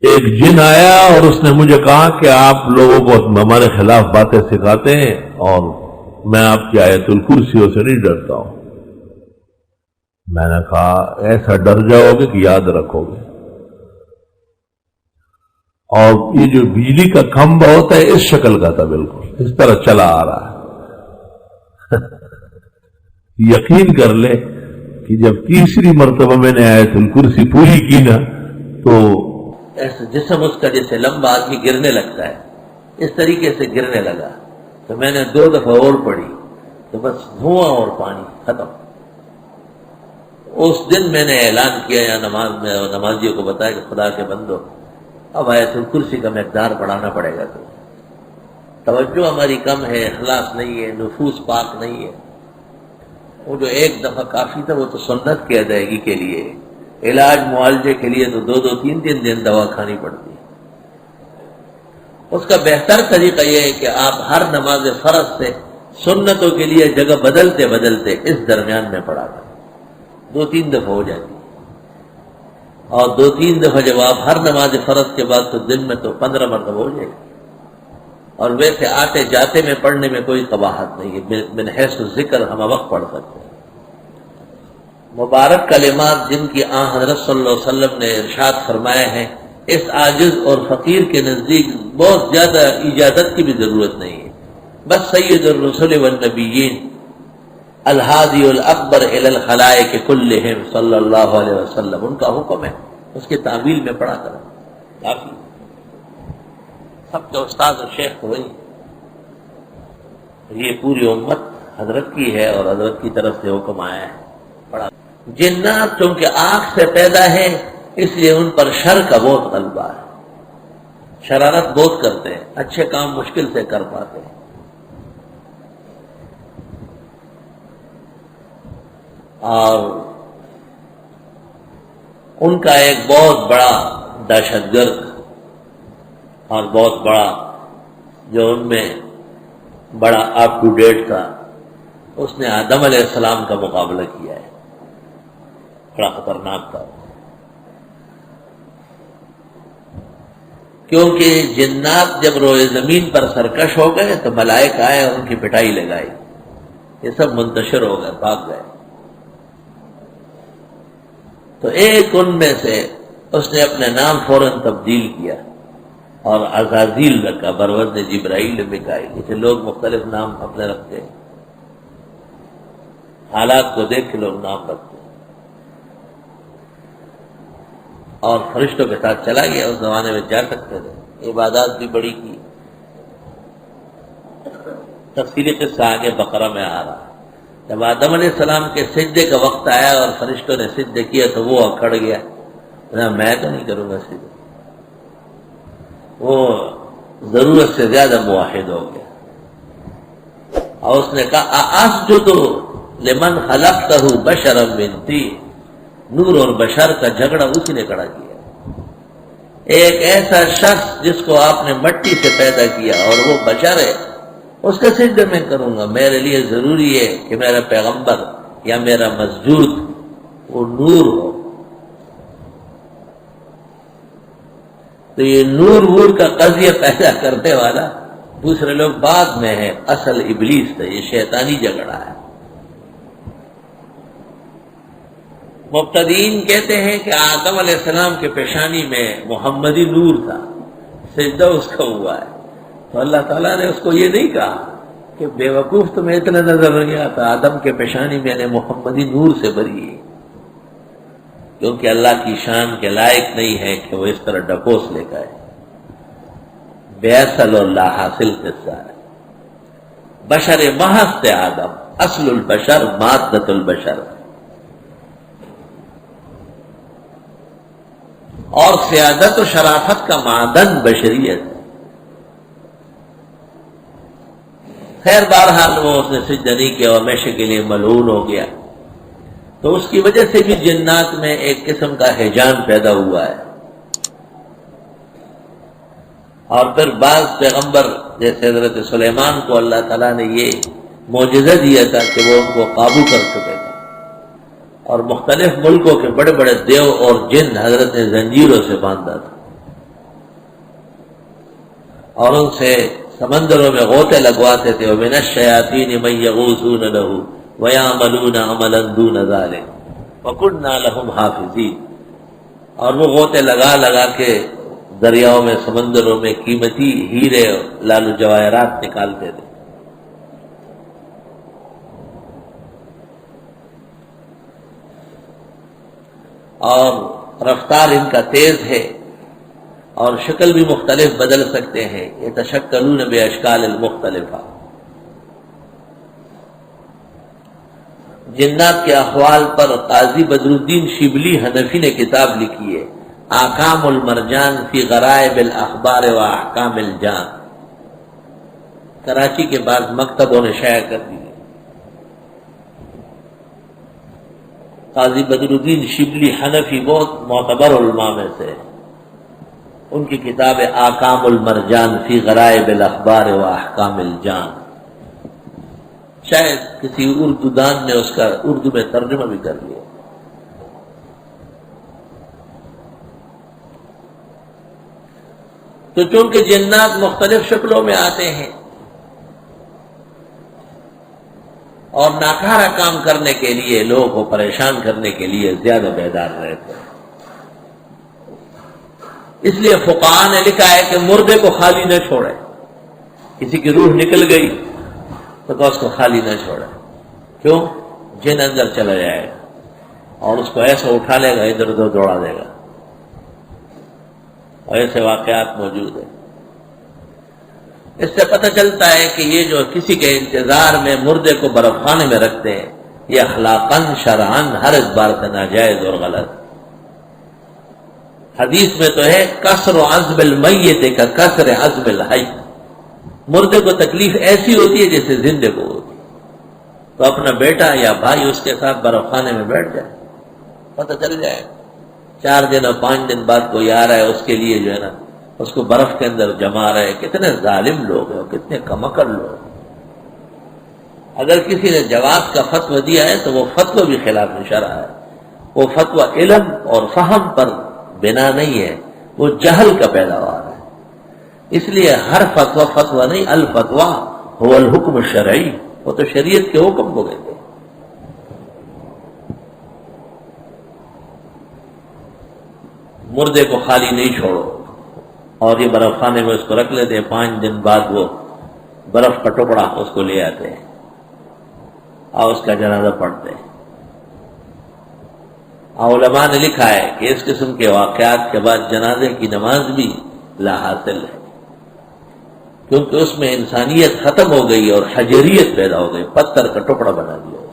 ایک جن آیا اور اس نے مجھے کہا کہ آپ لوگوں کو ہمارے خلاف باتیں سکھاتے ہیں اور میں آپ کی آیت الکرسیوں سے نہیں ڈرتا ہوں۔ میں نے کہا، ایسا ڈر جاؤ گے کہ یاد رکھو گے اور یہ جو بجلی کا کھمبا ہوتا ہے، اس شکل کا تھا بالکل۔ اس طرح چلا آ رہا ہے۔ یقین کر لے کہ جب تیسری مرتبہ میں نے آیت الکرسی پوری کی نا، تو جسم اس کا جیسے لمبا آدمی گرنے لگتا ہے، اس طریقے سے گرنے لگا۔ تو میں نے دو دفعہ اور پڑھی، تو بس دھواں اور پانی ختم۔ اس دن میں نے اعلان کیا یا نماز میں نمازیوں کو بتایا کہ خدا کے بندو، اب آیت الکرسی کا مقدار بڑھانا پڑے گا تو۔ توجہ ہماری کم ہے، اخلاص نہیں ہے، نفوس پاک نہیں ہے۔ وہ جو ایک دفعہ کافی تھا، وہ تو سنت کی ادائیگی کے لیے۔ علاج معالجے کے لیے تو دو دو تین تین دن دوا کھانی پڑتی ہے۔ اس کا بہتر طریقہ یہ ہے کہ آپ ہر نماز فرض سے سنتوں کے لیے جگہ بدلتے بدلتے اس درمیان میں پڑھا کریں۔ دو تین دفعہ ہو جاتی اور دو تین دفعہ جب آپ ہر نماز فرض کے بعد تو دن میں تو پندرہ مرتبہ ہو جائے گی اور ویسے آتے جاتے میں پڑھنے میں کوئی قباحت نہیں ہے۔ من حیث ذکر ہم وقت پڑھ سکتے ہیں۔ مبارک کلمات جن کی آن حضرت صلی اللہ علیہ وسلم نے ارشاد فرمایا ہے اس عاجز اور فقیر کے نزدیک بہت زیادہ اجازت کی بھی ضرورت نہیں ہے۔ بس سید الرسول والنبیین، الحادی الاکبر الخلائے کے کلہم صلی اللہ علیہ وسلم، ان کا حکم ہے۔ اس کے تعمیل میں پڑھا کر کافی سب کے استاد اور شیخ تو وہی۔ یہ پوری امت حضرت کی ہے اور حضرت کی طرف سے حکم آیا ہے۔ پڑھا۔ جنات چونکہ آنکھ سے پیدا ہے اس لیے ان پر شر کا بہت غلبہ ہے۔ شرارت بہت کرتے ہیں، اچھے کام مشکل سے کر پاتے ہیں۔ اور ان کا ایک بہت بڑا دہشت گرد اور بہت بڑا جو ان میں بڑا اپ ٹو ڈیٹ تھا، اس نے آدم علیہ السلام کا مقابلہ کیا۔ ہے بڑا خطرناک تھا۔ کیونکہ جنات جب روئے زمین پر سرکش ہو گئے تو ملائک آئے اور ان کی پٹائی لگائی۔ یہ سب منتشر ہو گئے، بھاگ گئے۔ تو ایک ان میں سے اس نے اپنے نام فوراً تبدیل کیا اور ازازیل رکھا برود نے جبرائیل بکائی جیسے لوگ مختلف نام اپنے رکھتے ہیں، حالات کو دیکھ کے لوگ نام رکھتے ہیں۔ اور فرشتوں کے ساتھ چلا گیا، اس زمانے میں جا سکتے تھے۔ عبادات بھی بڑی کی تفصیلی قصہ آگے بقرہ میں آ رہا۔ جب آدم علیہ السلام کے سجدے کا وقت آیا اور فرشتوں نے سجدے کیا تو وہ اکھڑ گیا۔ میں تو نہیں کروں گا سجدے وہ ضرورت سے زیادہ معاہد ہو گیا۔ اور اس نے کہا آس جو تو لمن خلق ہوں بشرم بنتی نور اور بشر کا جھگڑا اسی نے کھڑا کیا۔ ایک ایسا شخص جس کو آپ نے مٹی سے پیدا کیا اور وہ بشر ہے، اس کا سجدہ میں کروں گا۔ میرے لیے ضروری ہے کہ میرا پیغمبر یا میرا مسجود وہ نور ہو۔ تو یہ نور وور کا قضیہ پیدا کرنے والا دوسرے لوگ بعد میں ہے اصل ابلیس تھا یہ شیطانی جھگڑا ہے۔ مبتدین کہتے ہیں کہ آدم علیہ السلام کے پیشانی میں محمدی نور تھا، سجدہ اس کا ہوا ہے۔ تو اللہ تعالیٰ نے اس کو یہ نہیں کہا کہ بے وقوف تمہیں اتنا نظر رہ گیا آدم کے پیشانی میں نے محمدی نور سے بری کیونکہ اللہ کی شان کے لائق نہیں ہے کہ وہ اس طرح ڈکوس لے گئے بے اصل اللہ حاصل قصہ ہے۔ بشر محض آدم، اصل البشر، مادت البشر۔ اور سیادت و شرافت کا معدن بشریت۔ خیر بہرحال وہ اس نے سجدہ نہیں کیا اور ہمیشہ کے لیے ملعون ہو گیا۔ تو اس کی وجہ سے بھی جنات میں ایک قسم کا حجان پیدا ہوا ہے۔ اور پھر بعض پیغمبر جیسے حضرت سلیمان کو اللہ تعالیٰ نے یہ معجزہ دیا تھا کہ وہ ان کو قابو کر چکے۔ اور مختلف ملکوں کے بڑے بڑے دیو اور جن حضرت نے زنجیروں سے باندھا تھا۔ اور ان سے سمندروں میں غوطے لگواتے تھے۔ وہ بنش شیاطین من یغوسون له ویعملون عملا دون ذلك وكنا لهم حافظین اور وہ غوطے لگا لگا کے دریاؤں میں، سمندروں میں قیمتی ہیرے لالو جواہرات نکالتے تھے۔ اور رفتار ان کا تیز ہے اور شکل بھی مختلف بدل سکتے ہیں۔ یہ تشکلون بے اشکال المختلف جنات کے احوال پر قاضی بدر الدین شبلی حنفی نے کتاب لکھی ہے۔ آکام المرجان فی غرائب الاخبار و احکام الجان۔ کراچی کے بعد مکتبوں نے شائع کر دی۔ قاضی بدر الدین شبلی حنفی بہت معتبر علماء میں سے ان کی کتاب آکام المرجان فی غرائب الاخبار و احکام الجان۔ شاید کسی اردو دان نے اس کا اردو میں ترجمہ بھی کر لیا۔ تو چونکہ جنات مختلف شکلوں میں آتے ہیں اور ناکارا کام کرنے کے لیے، لوگوں کو پریشان کرنے کے لیے زیادہ بیدار رہتے ہیں۔ اس لیے فقان نے لکھا ہے کہ مردے کو خالی نہ چھوڑے کسی کی روح نکل گئی تو کہ اس کو خالی نہ چھوڑے کیوں؟ جن اندر چلا جائے گا۔ اور اس کو ایسا اٹھا لے گا، ادھر ادھر دوڑا دے گا۔ اور ایسے واقعات موجود ہیں۔ اس سے پتہ چلتا ہے کہ یہ جو کسی کے انتظار میں مردے کو برف خانے میں رکھتے ہیں، یہ اخلاقن شرعن ہر اس بار سے ناجائز اور غلط۔ حدیث میں تو ہے، کسر و عزم المیت کا کسر عزم الحی۔ مردے کو تکلیف ایسی ہوتی ہے جیسے زندے کو ہوتی تو اپنا بیٹا یا بھائی اس کے ساتھ برف خانے میں بیٹھ جائے، پتہ چل جائے۔ چار دن اور پانچ دن بعد کوئی آ رہا ہے، اس کے لیے جو ہے نا اس کو برف کے اندر جما رہے کتنے ظالم لوگ ہیں کتنے کمکر لوگ ہیں۔ اگر کسی نے جواب کا فتو دیا ہے تو وہ فتو بھی خلاف شرع ہے۔ وہ فتو علم اور فہم پر بنا نہیں ہے۔ وہ جہل کا پیداوار ہے۔ اس لیے ہر فتوا فتوا نہیں الفتوا ہو الحکم شرعی وہ تو شریعت کے حکم کو کہتے ہیں۔ مردے کو خالی نہیں چھوڑو۔ اور یہ برف خانے میں اس کو رکھ لیتے ہیں، پانچ دن بعد وہ برف کا ٹکڑا اس کو لے آتے ہیں اور اس کا جنازہ پڑھتے ہیں۔ اور علماء نے لکھا ہے کہ اس قسم کے واقعات کے بعد جنازے کی نماز بھی لا حاصل ہے۔ کیونکہ اس میں انسانیت ختم ہو گئی اور حجریت پیدا ہو گئی، پتھر کا ٹکڑا بنا دیا۔